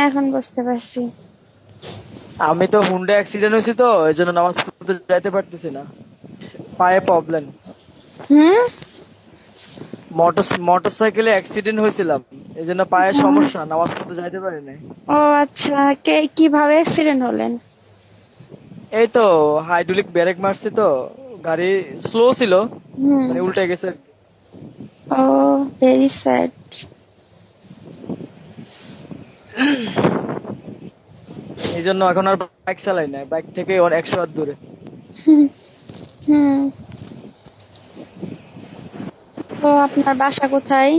হ্যাঁ এখন বুঝতে পারছি। আমি তো হুন্ডা অ্যাক্সিডেন্ট হয়েছি তো এই জন্য নামাজ পড়তে যাইতে পারতেছি না। পায়ে প্রবলেম হুম? মোটর মোটরসাইকেলে অ্যাক্সিডেন্ট হয়েছিলাম এই জন্য পায়ে সমস্যা নামাজ পড়তে যাইতে পারি না ও আচ্ছা কে কীভাবে অ্যাক্সিডেন্ট হলেন? এই তো হাইড্রোলিক ব্রেক মারছি তো গাড়ি স্লো ছিল মানে উল্টে গেছে। ও ভেরি স্যাড এই জন্য এখন আর বাইক চালাই না বাইক থেকে একশো হাত দূরে। হুম। তো আপনার বাসা কোথায়?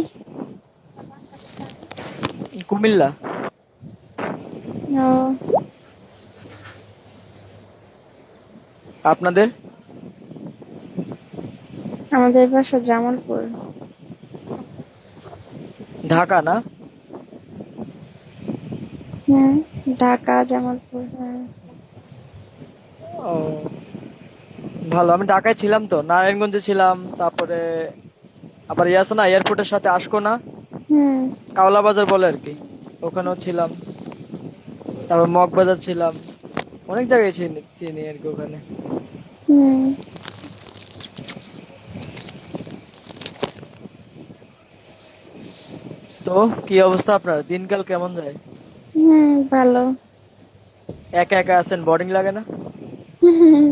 কুমিল্লা। ও। আপনাদের? আমাদের বাসা জামালপুর। ঢাকা না? হুম ঢাকা জামালপুর হ্যাঁ। ও ভালো আমি ঢাকায় ছিলাম তো নারায়ণগঞ্জে ছিলাম তারপরে আবার ইয়ে আছে না এয়ারপোর্টের সাথে আসকো না। হুম কাওলা বাজার বলে আর কি ওখানেও ছিলাম। তারপর মগবাজার ছিলাম অনেক জায়গায় চিনি চিনি আর কি ওখানে। হুম তো কি অবস্থা আপনার? দিনকাল কেমন যায়? হুম ভালো। একা একা আছেন বোরিং লাগে না?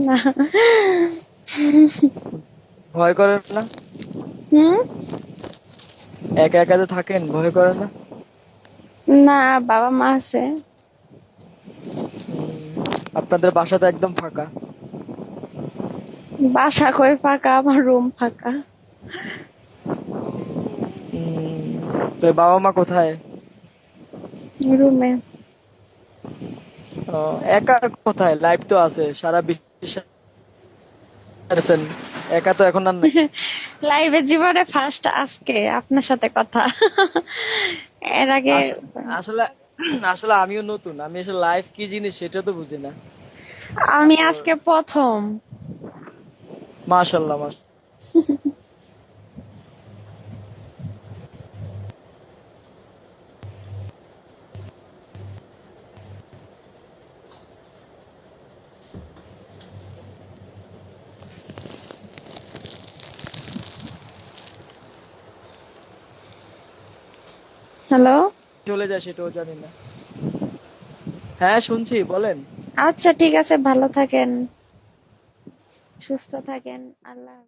না। ভয় করে না? হুম? একা একা যে থাকেন ভয় করে না? না বাবা মা আছে। আপনাদের বাসা তো একদম ফাঁকা। বাসা কই ফাঁকা? আমার রুম ফাঁকা। তো বাবা মা কোথায়? রুমে। ও, একা কোথায়? লাইফ তো আছে সারা বিশ্বে আছেন। একা তো এখন আর লাইভে জীবনে ফার্স্ট আজকে আপনার সাথে কথা। এর আগে আসলে আসলে আমিও নতুন। আমি আসলে লাইফ কি জিনিস সেটা তো বুঝি না। আমি আজকে প্রথম। মাশাল্লাহ মাশ হ্যালো? চলে যায় সেটাও জানি না। হ্যাঁ শুনছি বলেন। আচ্ছা ঠিক আছে ভালো থাকেন। সুস্থ থাকেন আল্লাহ।